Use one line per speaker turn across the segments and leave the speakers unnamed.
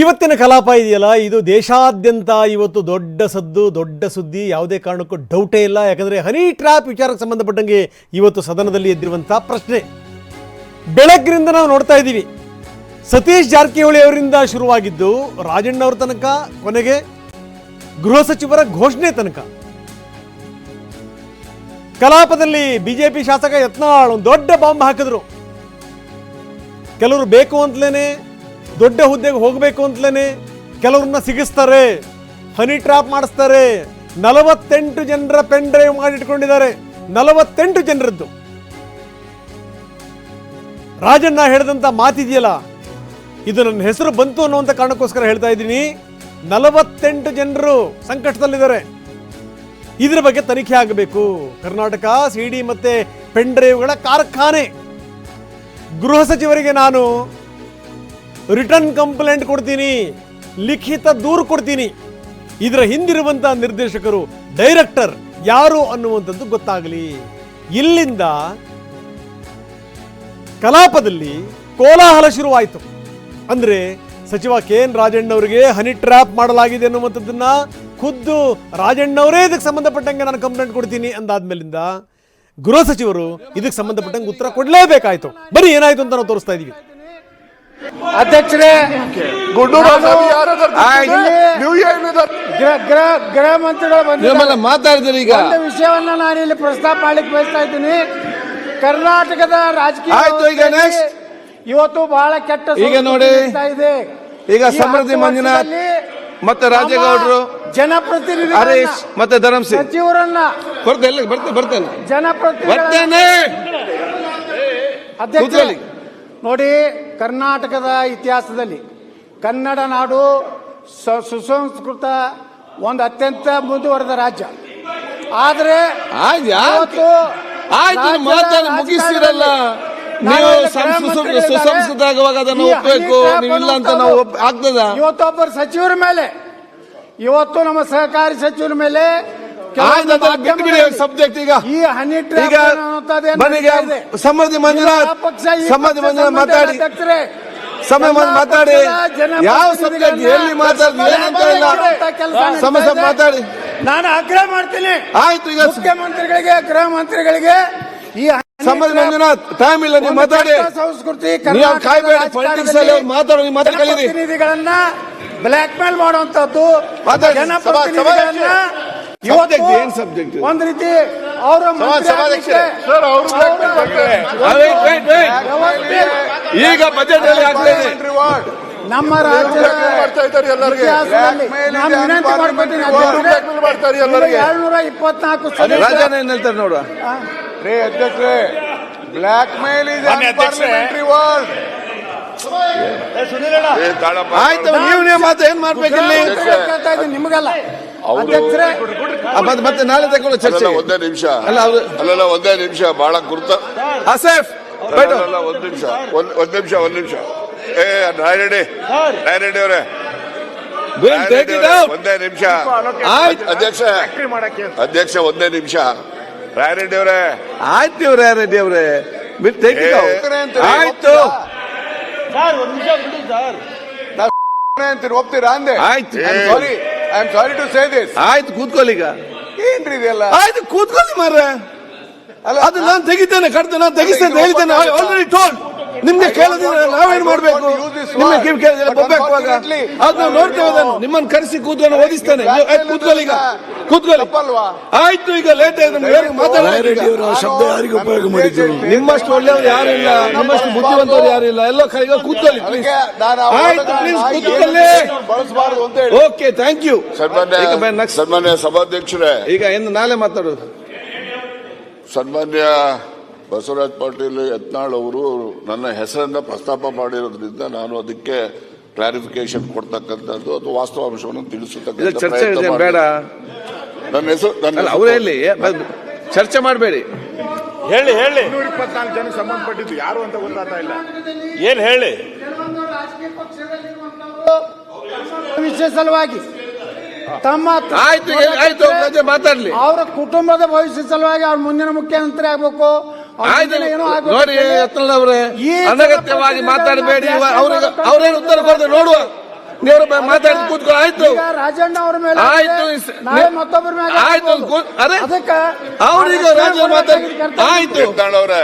ಇವತ್ತಿನ ಕಲಾಪ ಇದೆಯಲ್ಲ, ಇದು ದೇಶಾದ್ಯಂತ ಇವತ್ತು ದೊಡ್ಡ ಸದ್ದು, ದೊಡ್ಡ ಸುದ್ದಿ, ಯಾವುದೇ ಕಾರಣಕ್ಕೂ ಡೌಟೇ ಇಲ್ಲ. ಯಾಕಂದರೆ ಹನಿ ಟ್ರ್ಯಾಪ್ ವಿಚಾರಕ್ಕೆ ಸಂಬಂಧಪಟ್ಟಂಗೆ ಇವತ್ತು ಸದನದಲ್ಲಿ ಎದ್ದಿರುವಂಥ ಪ್ರಶ್ನೆ. ಬೆಳಗ್ಗಿನಿಂದ ನಾವು ನೋಡ್ತಾ ಇದ್ದೀವಿ. ಸತೀಶ್ ಜಾರಕಿಹೊಳಿ ಅವರಿಂದ ಶುರುವಾಗಿದ್ದು ರಾಜಣ್ಣವ್ರ ತನಕ, ಕೊನೆಗೆ ಗೃಹ ಸಚಿವರ ಘೋಷಣೆ ತನಕ. ಕಲಾಪದಲ್ಲಿ ಬಿಜೆಪಿ ಶಾಸಕ ಯತ್ನಾಳ್ ಒಂದು ದೊಡ್ಡ ಬಾಂಬ್ ಹಾಕಿದ್ರು. ಕೆಲವರು ಬೇಕು ಅಂತಲೇ ದೊಡ್ಡ ಹುದ್ದೆಗೆ ಹೋಗಬೇಕು ಅಂತಲೇ ಕೆಲವ್ರನ್ನ ಸಿಗಿಸ್ತಾರೆ, ಹನಿ ಟ್ರಾಪ್ ಮಾಡಿಸ್ತಾರೆ. ನಲವತ್ತೆಂಟು ಜನರ ಪೆನ್ ಡ್ರೈವ್ ಮಾಡಿಟ್ಕೊಂಡಿದ್ದಾರೆ. ನಲವತ್ತೆಂಟು ಜನರದ್ದು. ರಾಜಣ್ಣ ಹೇಳಿದಂಥ ಮಾತಿದೆಯಲ್ಲ, ಇದು ನನ್ನ ಹೆಸರು ಬಂತು ಅನ್ನುವಂಥ ಕಾರಣಕ್ಕೋಸ್ಕರ ಹೇಳ್ತಾ ಇದ್ದೀನಿ. ನಲವತ್ತೆಂಟು ಜನರು ಸಂಕಷ್ಟದಲ್ಲಿದ್ದಾರೆ. ಇದರ ಬಗ್ಗೆ ತನಿಖೆ ಆಗಬೇಕು. ಕರ್ನಾಟಕ ಸಿಡಿ ಮತ್ತೆ ಪೆನ್ ಡ್ರೈವ್ಗಳ ಕಾರ್ಖಾನೆ. ಗೃಹ ಸಚಿವರಿಗೆ ನಾನು ರಿಟರ್ನ್ ಕಂಪ್ಲೇಂಟ್ ಕೊಡ್ತೀನಿ, ಲಿಖಿತ ದೂರು ಕೊಡ್ತೀನಿ. ಇದರ ಹಿಂದಿರುವಂತಹ ನಿರ್ದೇಶಕರು, ಡೈರೆಕ್ಟರ್ ಯಾರು ಅನ್ನುವಂಥದ್ದು ಗೊತ್ತಾಗಲಿ. ಇಲ್ಲಿಂದ ಕಲಾಪದಲ್ಲಿ ಕೋಲಾಹಲ ಶುರುವಾಯಿತು. ಅಂದ್ರೆ ಸಚಿವ ಕೆ ಎನ್ ರಾಜಣ್ಣವರಿಗೆ ಹನಿ ಟ್ರ್ಯಾಪ್ ಮಾಡಲಾಗಿದೆ ಅನ್ನುವಂಥದ್ದನ್ನ ಖುದ್ದು ರಾಜಣ್ಣವರೇ ಇದಕ್ಕೆ ಸಂಬಂಧಪಟ್ಟಂಗೆ ನಾನು ಕಂಪ್ಲೇಂಟ್ ಕೊಡ್ತೀನಿ ಅಂದಾದ್ಮೇಲಿಂದ ಗೃಹ ಸಚಿವರು ಇದಕ್ಕೆ ಸಂಬಂಧಪಟ್ಟಂಗೆ ಉತ್ತರ ಕೊಡಲೇಬೇಕಾಯ್ತು. ಬರೀ ಏನಾಯ್ತು ಅಂತ ನಾವು ತೋರಿಸ್ತಾ ಇದೀವಿ.
ಅಧ್ಯಕ್ಷರೇ ಗೃಹ ಗೃಹ ಮಂತ್ರಿಗಳು
ಮಾತಾಡಿದ್ರಿ ಈಗ.
ವಿಷಯವನ್ನ ನಾನು ಇಲ್ಲಿ ಪ್ರಸ್ತಾಪ ಮಾಡ್ಲಿಕ್ಕೆ ಬಯಸ್ತಾ ಇದ್ದೀನಿ. ಕರ್ನಾಟಕದ ರಾಜಕೀಯ
ಆಯ್ತು, ಈಗ
ವ್ಯವಸ್ಥೆಯಲ್ಲಿ ಇವತ್ತು ಬಹಳ ಕೆಟ್ಟ
ಈಗ ನೋಡಿ.
ಇದೆ.
ಈಗ ಸಮೃದ್ಧಿ ಮಂಜುನಾಥ್ ಮತ್ತೆ ರಾಜೇಗೌಡರು
ಜನಪ್ರತಿನಿಧಿ
ಹರೀಶ್ ಮತ್ತೆ ಧರ್ಮಸಿಂಗ್ ಸಿಂಗ್
ಸಚಿವರನ್ನ
ಬರ್ತೇನೆ ಬರ್ತೇನೆ.
ಜನಪ್ರತಿನಿಧಿ
ಬರ್ತೇನೆ.
ಅಧ್ಯಕ್ಷ
ಕೂತ್ಕೊಳ್ಳಿ.
ನೋಡಿ ಕರ್ನಾಟಕದ ಇತಿಹಾಸದಲ್ಲಿ ಕನ್ನಡ ನಾಡು ಸುಸಂಸ್ಕೃತ ಒಂದು ಅತ್ಯಂತ ಮುಂದುವರೆದ ರಾಜ್ಯ. ಆದ್ರೆ ಮುಗಿಸಿರಲ್ಲ.
ನೀವು ಸಂಸ್ಕೃತ ಸುಸಂಸ್ಕೃತ ಆಗುವಾಗ ಅದನ್ನು ಒಪ್ಪಬೇಕು ಇಲ್ಲ ಅಂತ ನಾವು ಆಗ್ತದ?
ಇವತ್ತೊಬ್ಬರು ಸಚಿವರ ಮೇಲೆ. ಇವತ್ತು ನಮ್ಮ ಸಹಕಾರಿ ಸಚಿವರ ಮೇಲೆ
ಸಬ್ಜೆಕ್ಟ್ ಈಗ.
ಈ ಹನಿ
ಈಗ
ಈ
ಸಮೃದ್ಧಿ
ಪಕ್ಷ
ಮಾತಾಡಿ. ಸಮಯ ಮಾತಾಡಿ. ಯಾವ ಸಬ್ಜೆಕ್ಟ್ ಎಲ್ಲಿ ಮಾತಾಡಿ ಸಮಸ್ಯೆ ಮಾತಾಡಿ.
ನಾನು ಆಗ್ರಹ ಮಾಡ್ತೀನಿ.
ಆಯ್ತು ಈಗ
ಮುಖ್ಯಮಂತ್ರಿಗಳಿಗೆ ಗೃಹ ಮಂತ್ರಿಗಳಿಗೆ ಈ
ಮಂಜುನಾಥ್ ಟೈಮ್ ಇಲ್ಲ ನೀವು ಮಾತಾಡಿ.
ಸಂಸ್ಕೃತಿ
ಕಾಯ್ಬೇಡಿ ಪಾಲಿಟಿಕ್ಸ್ ಅಲ್ಲಿ ಮಾತಾಡೋ ನೀವು ಮಾತಾಡಿ
ಪ್ರತಿನಿಧಿಗಳನ್ನ ಬ್ಲ್ಯಾಕ್ ಮೇಲ್ ಮಾಡುವಂತದ್ದು. ಜನಪ್ರತಿನಿಧಿಗಳನ್ನ ಇವತ್ತು
ಏನ್ ಸಬ್ಜೆಕ್ಟ್
ಒಂದ್ ರೀತಿ ಅವರ.
ಈಗ ಬಜೆಟ್ ಅಲ್ಲಿ
ನಮ್ಮ ರಾಜ್ಯದ. ಏಳ್ನೂರ ಇಪ್ಪತ್ನಾಲ್ಕು
ಹೇಳ್ತಾರೆ ನೋಡುವ
ರೇ ಅಧ್ಯಕ್ಷರೇ ಬ್ಲಾಕ್ ಮೇಲ್ ಇದೆ ವರ್ಡ್
ಆಯ್ತು ನೀವು ನೀವು ಮಾತು ಏನ್ ಮಾಡ್ಬೇಕು ಇಲ್ಲಿ
ಕೇಳ್ತಾ ಇದ್ದೀನಿ ನಿಮಗಲ್ಲ. ಅಧ್ಯಕ್ಷರೇ
ಮತ್ತೆ ಮತ್ತೆ ನಾಳೆ ತಗೊಳ್ಳೋ ಚರ್ಚೆ.
ಅಲ್ಲಲ್ಲ ಒಂದೇ ನಿಮಿಷ.
ಅಲ್ಲ ಅವ್ರು
ಅಲ್ಲಲ್ಲ ಒಂದೇ ನಿಮಿಷ ಬಹಳ ಗುರುತ
ಆಸೆಫ್ ಬೇಡ
ಅಲ್ಲಲ್ಲ ಒಂದ್ ನಿಮಿಷ ಒಂದ್ ಒಂದ್ ನಿಮಿಷ ಒಂದ್ ನಿಮಿಷ. ಏ ನಾಯರೆಡ್ಡಿ ನಾಯರೆಡ್ಡಿ ಅವರೇ.
ಟೇಕ್ ಇಟ್ ಔಟ್
ಒಂದೇ ನಿಮಿಷ.
ಆಯ್ತು.
ಅಧ್ಯಕ್ಷ ಅಧ್ಯಕ್ಷ ಒಂದೇ ನಿಮಿಷ. ರಾಯರೆಡ್ಡಿ ಅವರೇ.
ಆಯ್ತು ಇವ್ರೆ ರೆಡ್ಡಿ ಅವ್ರೆ. ಬಿಟ್ಟು ಟೇಕ್ ಇಟ್ ಔಟ್ ಆಯ್ತು.
ಅಂತೀರಿ ಒಪ್ತೀರಾ ಅಂದೆ?
ಆಯ್ತು.
Sorry I am sorry to say this
ಆಯ್ತು ಕೂತ್ಕೊಳ್ಳಿ ಈಗ.
ಏನ್ರಿ ಇದೆಲ್ಲ?
ಆಯ್ತು ಕೂತ್ಕೊಳ್ಳಿ ಮಾರ್ರೆ. ಅದು ನಾನು ತೆಗಿತೇನೆ ಕಡ್ದು ನಾನು ತೆಗಿಸ್ತೇನೆ ಹೇಳಿದ್ದೇನೆ. ಆಲ್ರೆಡಿ ಟೋಲ್ಡ್ ನಿಮ್ಗೆ ಕೇಳೋದಿಲ್ಲ ನಾವೇನ್ ಮಾಡ್ಬೇಕು? ನಿಮ್ಗೆ ಕಿವಿ ಕೇಳಿದ್ರೆ ಬೊಬ್ಬಾಗುವಾಗ ಅದು ನಾವು ನೋಡ್ತೇವೆ ಅದನ್ನು ನಿಮ್ಮನ್ನು ಕರೆಸಿ ಕೂತ್ಕೊಂಡು ಓದಿಸ್ತೇನೆ. ಕೂತ್ಕೊಳ್ಳಿ ಈಗ. ಕೂತ್ಕೊಳ್ಳಿ? ಆಯ್ತು ಈಗ ಲೇಟ್ ಆಯ್ತು ಮಾತಾಡೋದು
ಶಬ್ದ ಯಾರಿಗೆ ಉಪಯೋಗ ಮಾಡಿದ್ರು
ನಿಮ್ಮಷ್ಟು ಒಳ್ಳೆಯವರು ಯಾರು ಇಲ್ಲ. ನಿಮ್ಮಷ್ಟು ಬುದ್ಧಿವಂತರು ಯಾರು ಇಲ್ಲ. ಎಲ್ಲ ಕೈಗ ಕೂತ್ಕೊಳ್ಳಿ ಪ್ಲೀಸ್ ಆಯ್ತು ಪ್ಲೀಸ್ ಕೂತ್ಕೊಳ್ಳಿ.
ಬಳಸಬಾರದು ಅಂತ ಹೇಳಿ.
ಓಕೆ ಥ್ಯಾಂಕ್ ಯು ಈಗ
ಸನ್ಮಾನ್ಯ ಸನ್ಮಾನ್ಯ ಸಭಾಧ್ಯಕ್ಷರೇ.
ಈಗ ಎಂದು ನಾಳೆ ಮಾತಾಡೋದು.
ಸನ್ಮಾನ್ಯ ಬಸವರಾಜ್ ಪಾಟೀಲ್ ಯತ್ನಾಳ್ ಅವರು ನನ್ನ ಹೆಸರನ್ನು ಪ್ರಸ್ತಾಪ ಮಾಡಿರೋದ್ರಿಂದ ನಾನು ಅದಕ್ಕೆ ಕ್ಲಾರಿಫಿಕೇಶನ್ ಕೊಡ್ತಕ್ಕಂಥದ್ದು ಅದು ವಾಸ್ತವಾಂಶವನ್ನು
ಇದು
ತಿಳಿಸತಕ್ಕಂಥ.
ಬೇಡ.
ನನ್ನ ಹೆಸರು ನನ್ನ
ಅಲ್ಲ
ಹೆಸರು-
ಅವರೇ ಇಲ್ಲಿ ಬ- ಚರ್ಚೆ ಮಾಡಬೇಡಿ.
ಇನ್ನೂರ ಇಪ್ಪತ್ನಾಲ್ಕು ಜನ ಸಂಬಂಧಪಟ್ಟಿದ್ದು ಯಾರು ಅಂತ ಗೊತ್ತಾಗ್ತಾ ಇಲ್ಲ. ಏನು ಹೇಳಿ?
ವಿಶೇಷವಾಗಿ ವಿಷಯ ಸಲುವಾಗಿ ತಮ್ಮ
ಆಯ್ತು ಹೇಳಿ, ಆಯ್ತು ಮಾತಾಡ್ಲಿ.
ಅವರ ಕುಟುಂಬದ ಭವಿಷ್ಯ ಸಲುವಾಗಿ ಅವ್ರ ಮುಂದಿನ ಮುಖ್ಯಮಂತ್ರಿ ಆಗ್ಬೇಕು.
ನೋಡಿ
ಅಂತ
ಯತ್ನಾಳ್ ಅವರೇ
ಈ
ಅನಗತ್ಯವಾಗಿ ಮಾತಾಡಬೇಡಿ ಅವ್ರಿಗೆ ಅವ್ರೇನು ಉತ್ತರ ಕೊಡ್ತಾರೆ ನೋಡುವ. ನೀವು ಮಾತಾಡಿ ಕೂತ್ಕೊ ಆಯ್ತು.
ರಾಜಣ್ಣ ಅವ್ರ ಮೇಲೆ
ಆಯ್ತು,
ಮತ್ತೊಬ್ಬರ ಮೇಲೆ
ಆಯ್ತು, ಅರೆ,
ಅದಕ್ಕೆ
ಅವ್ರಿಗೆ ರಾಜಣ್ಣ ಮಾತಾಡಿ ಆಯ್ತು.
ಅವರೇ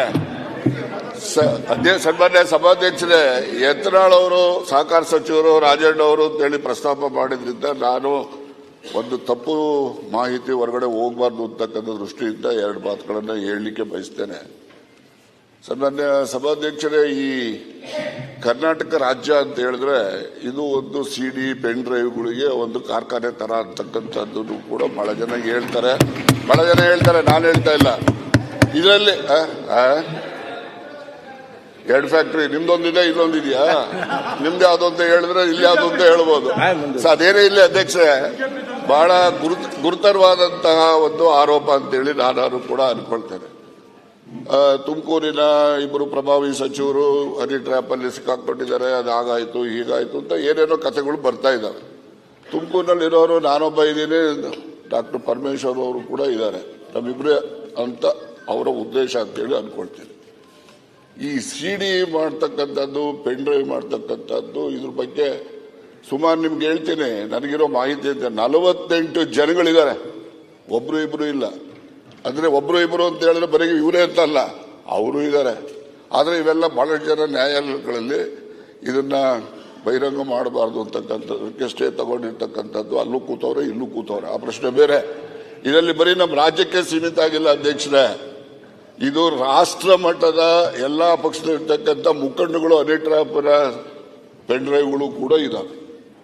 ಅದೇ ಸನ್ಮಾನ್ಯ ಸಭಾಧ್ಯಕ್ಷರೇ ಯತ್ನಾಳ್ ಅವರು ಸಹಕಾರ ಸಚಿವರು ರಾಜಣ್ಣ ಅವರು ಅಂತೇಳಿ ಪ್ರಸ್ತಾಪ ಮಾಡಿದ್ರಿಂದ ನಾನು ಒಂದು ತಪ್ಪು ಮಾಹಿತಿ ಹೊರಗಡೆ ಹೋಗಬಾರ್ದು ಅಂತಕ್ಕಂಥ ದೃಷ್ಟಿಯಿಂದ ಎರಡು ಮಾತುಗಳನ್ನು ಹೇಳಲಿಕ್ಕೆ ಬಯಸ್ತೇನೆ. ನನ್ನ ಸಭಾಧ್ಯಕ್ಷರೇ ಈ ಕರ್ನಾಟಕ ರಾಜ್ಯ ಅಂತ ಹೇಳಿದ್ರೆ ಇದು ಒಂದು ಸಿ ಡಿ ಪೆನ್ ಡ್ರೈವ್ಗಳಿಗೆ ಒಂದು ಕಾರ್ಖಾನೆ ತರ ಅಂತಕ್ಕಂಥದ್ದು ಕೂಡ ಬಹಳ ಜನ ಹೇಳ್ತಾರೆ. ಬಹಳ ಜನ ಹೇಳ್ತಾರೆ ನಾನು ಹೇಳ್ತಾ ಇಲ್ಲ. ಇದರಲ್ಲಿ ಎರಡು ಫ್ಯಾಕ್ಟ್ರಿ ನಿಮ್ದೊಂದಿದೆ ಇದೊಂದಿದೆಯಾ ನಿಮ್ದು ಯಾವ್ದು ಅಂತ ಹೇಳಿದ್ರೆ ಇಲ್ಲಿ ಯಾವ್ದು ಅಂತ ಹೇಳ್ಬೋದು. ಸರ್ ಅದೇನೇ ಇಲ್ಲ ಅಧ್ಯಕ್ಷೆ ಬಹಳ ಗುರುತ್, ಗುರುತರವಾದಂತಹ ಒಂದು ಆರೋಪ ಅಂತೇಳಿ ನಾನು ಕೂಡ ಅನ್ಕೊಳ್ತೇನೆ. ತುಮಕೂರಿನ ಇಬ್ಬರು ಪ್ರಭಾವಿ ಸಚಿವರು ಹನಿ ಟ್ರ್ಯಾಪ್ ಅಲ್ಲಿ ಸಿಕ್ಕಾಕೊಂಡಿದ್ದಾರೆ ಅದಾಗಾಯ್ತು, ಹೀಗಾಯ್ತು ಅಂತ ಏನೇನೋ ಕಥೆಗಳು ಬರ್ತಾ ಇದ್ದಾವೆ ತುಮಕೂರಿನಲ್ಲಿ ಇರೋರು ನಾನೊಬ್ಬ ಇದ್ದೀನಿ, ಡಾಕ್ಟರ್ ಪರಮೇಶ್ವರ್ ಅವರು ಕೂಡ ಇದ್ದಾರೆ. ನಮ್ಮಿಬ್ಬರೇ ಅಂತ ಅವರ ಉದ್ದೇಶ ಅಂತೇಳಿ ಅನ್ಕೊಳ್ತೀನಿ. ಈ ಸಿ ಡಿ ಮಾಡ್ತಕ್ಕಂಥದ್ದು, ಪೆನ್ ಡ್ರೈವ್ ಮಾಡ್ತಕ್ಕಂಥದ್ದು ಇದ್ರ ಬಗ್ಗೆ ಸುಮಾರು ನಿಮ್ಗೆ ಹೇಳ್ತೀನಿ, ನನಗಿರೋ ಮಾಹಿತಿ ಅಂತ ನಲವತ್ತೆಂಟು ಜನಗಳಿದ್ದಾರೆ. ಒಬ್ರು ಇಬ್ರು ಇಲ್ಲ. ಅಂದ್ರೆ ಒಬ್ರು ಇಬ್ರು ಅಂತ ಹೇಳಿದ್ರೆ ಬರೀ ಇವರೇ ಅಂತಲ್ಲ ಅವರು ಇದ್ದಾರೆ. ಆದ್ರೆ ಇವೆಲ್ಲ ಬಹಳಷ್ಟು ಜನ ನ್ಯಾಯಾಲಯಗಳಲ್ಲಿ ಇದನ್ನ ಬಹಿರಂಗ ಮಾಡಬಾರ್ದು ಅಂತಕ್ಕಂಥದ್ದಕ್ಕೆ ಸ್ಟೇ ತಗೊಂಡಿರ್ತಕ್ಕಂಥದ್ದು, ಅಲ್ಲೂ ಕೂತವ್ರೆ, ಇಲ್ಲೂ ಕೂತವ್ರೆ. ಆ ಪ್ರಶ್ನೆ ಬೇರೆ. ಇದರಲ್ಲಿ ಬರೀ ನಮ್ಮ ರಾಜ್ಯಕ್ಕೆ ಸೀಮಿತ ಆಗಿಲ್ಲ ಅಧ್ಯಕ್ಷರೇ. ಇದು ರಾಷ್ಟ್ರ ಮಟ್ಟದ ಎಲ್ಲಾ ಪಕ್ಷದಲ್ಲಿರ್ತಕ್ಕಂಥ ಮುಖಂಡಗಳು ಅನಿಟ್ರಾಪುರ ಡ್ರೈವ್ಗಳು ಕೂಡ ಇದಾವೆ.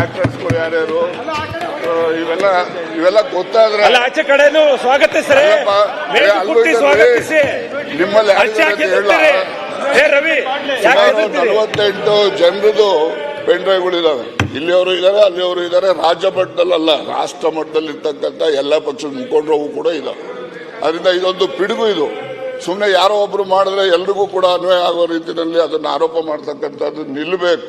ಆಕ್ಟರ್ಸ್ಗಳು ಯಾರ್ಯಾರು? ಇವೆಲ್ಲ ಇವೆಲ್ಲ ಗೊತ್ತಾದ್ರೆ
ಅಲ್ಲ ಆಚೆ ಕಡೆನು ಸ್ವಾಗತ
ಸರ್.
ಕುಟ್ಟಿ ಸ್ವಾಗತಿಸಿ
ನಿಮ್ಮಲ್ಲಿ
ಹೇ ರವಿ?
ನಲವತ್ತೆಂಟು ಜನರದು ಪೆನ್ ಡ್ರೈವ್ಗಳು ಇದಾವೆ ಇಲ್ಲಿಯವರು ಇದ್ದಾರೆ ಅಲ್ಲಿಯವರು ಇದ್ದಾರೆ. ರಾಜ್ಯ ಮಟ್ಟದಲ್ಲ ರಾಷ್ಟ್ರ ಮಟ್ಟದಲ್ಲಿ ಇರ್ತಕ್ಕಂಥ ಎಲ್ಲ ಪಕ್ಷದ ಮುಖಂಡರು ಕೂಡ ಇದಾವೆ. ಅದರಿಂದ ಇದೊಂದು ಪಿಡುಗು ಇದು. ಸುಮ್ಮನೆ ಯಾರೋ ಒಬ್ರು ಮಾಡಿದ್ರೆ ಎಲ್ರಿಗೂ ಕೂಡ ಅನ್ವಯ ಆಗೋ ರೀತಿಯಲ್ಲಿ ಅದನ್ನು ಆರೋಪ ಮಾಡ್ತಕ್ಕಂಥದ್ದು ನಿಲ್ಲಬೇಕು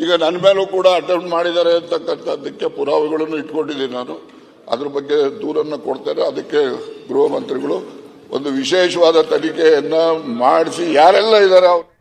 ಈಗ ನನ್ನ ಮೇಲೂ ಕೂಡ ಅಟೆಂಪ್ಟ್ ಮಾಡಿದ್ದಾರೆ ಅಂತಕ್ಕಂಥದ್ದಕ್ಕೆ ಪುರಾವೆಗಳನ್ನು ಇಟ್ಕೊಂಡಿದ್ದೀನಿ ನಾನು. ಅದ್ರ ಬಗ್ಗೆ ದೂರನ್ನು ಕೊಡ್ತಾರೆ. ಅದಕ್ಕೆ ಗೃಹ ಮಂತ್ರಿಗಳು ಒಂದು ವಿಶೇಷವಾದ ತನಿಖೆಯನ್ನು ಮಾಡಿಸಿ ಯಾರೆಲ್ಲ ಇದ್ದಾರೆ ಅವ್ರು.